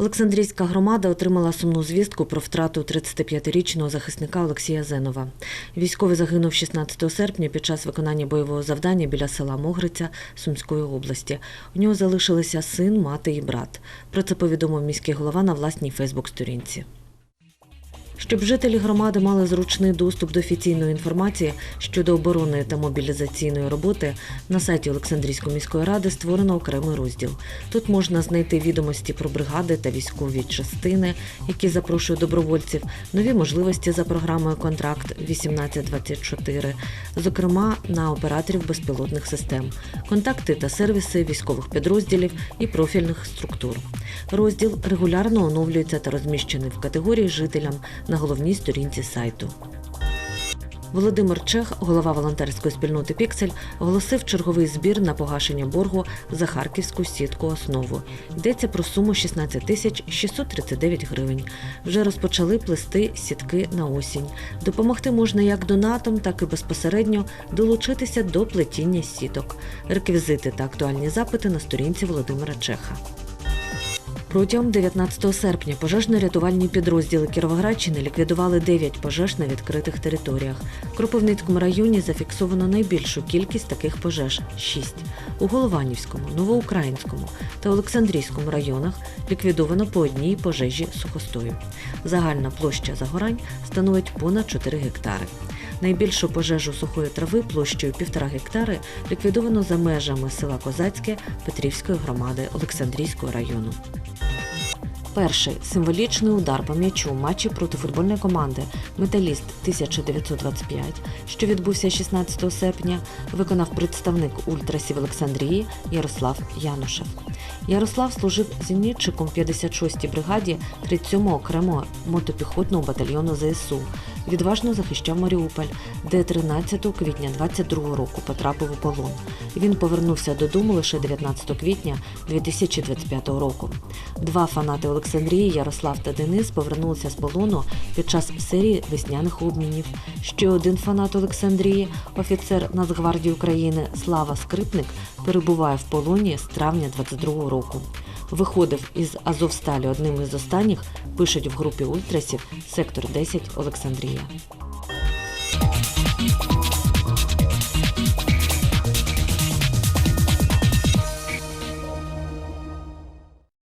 Олександрійська громада отримала сумну звістку про втрату 35-річного захисника Олексія Зенова. Військовий загинув 16 серпня під час виконання бойового завдання біля села Могриця Сумської області. У нього залишилися син, мати і брат. Про це повідомив міський голова на власній Фейсбук-сторінці. Щоб жителі громади мали зручний доступ до офіційної інформації щодо оборонної та мобілізаційної роботи, на сайті Олександрійської міської ради створено окремий розділ. Тут можна знайти відомості про бригади та військові частини, які запрошують добровольців, нові можливості за програмою Контракт 1824, зокрема на операторів безпілотних систем, контакти та сервіси військових підрозділів і профільних структур. Розділ регулярно оновлюється та розміщений в категорії жителям на головній сторінці сайту. Володимир Чех, голова волонтерської спільноти Піксель, оголосив черговий збір на погашення боргу за харківську сітку основу. Йдеться про суму 16 тисяч 639 гривень. Вже розпочали плести сітки на осінь. Допомогти можна як донатом, так і безпосередньо долучитися до плетіння сіток. Реквізити та актуальні запити на сторінці Володимира Чеха. Протягом 19 серпня пожежно-рятувальні підрозділи Кіровоградщини ліквідували 9 пожеж на відкритих територіях. В Кропивницькому районі зафіксовано найбільшу кількість таких пожеж 6. У Голованівському, Новоукраїнському та Олександрійському районах ліквідовано по одній пожежі сухостою. Загальна площа загорань становить понад 4 гектари. Найбільшу пожежу сухої трави площею 1,5 гектари ліквідовано за межами села Козацьке Петрівської громади Олександрійського району. Перший символічний удар по м'ячу матчі проти футбольної команди Металіст 1925, що відбувся 16 серпня, виконав представник ультрасів Олександрії Ярослав Янушев. Ярослав служив зенітчиком в 56-й бригаді 37-го окремого мотопіхотного батальйону ЗСУ. Відважно захищав Маріуполь, де 13 квітня 22 року потрапив у полон. Він повернувся додому лише 19 квітня 2025 року. Два фанати Олександрії, Ярослав та Денис, повернулися з полону під час серії весняних обмінів. Ще один фанат Олександрії, офіцер Нацгвардії України Слава Скрипник, перебуває в полоні з травня 22 року. Виходив із Азовсталі одним із останніх, пишуть в групі ультрасів Сектор 10 Олександрія.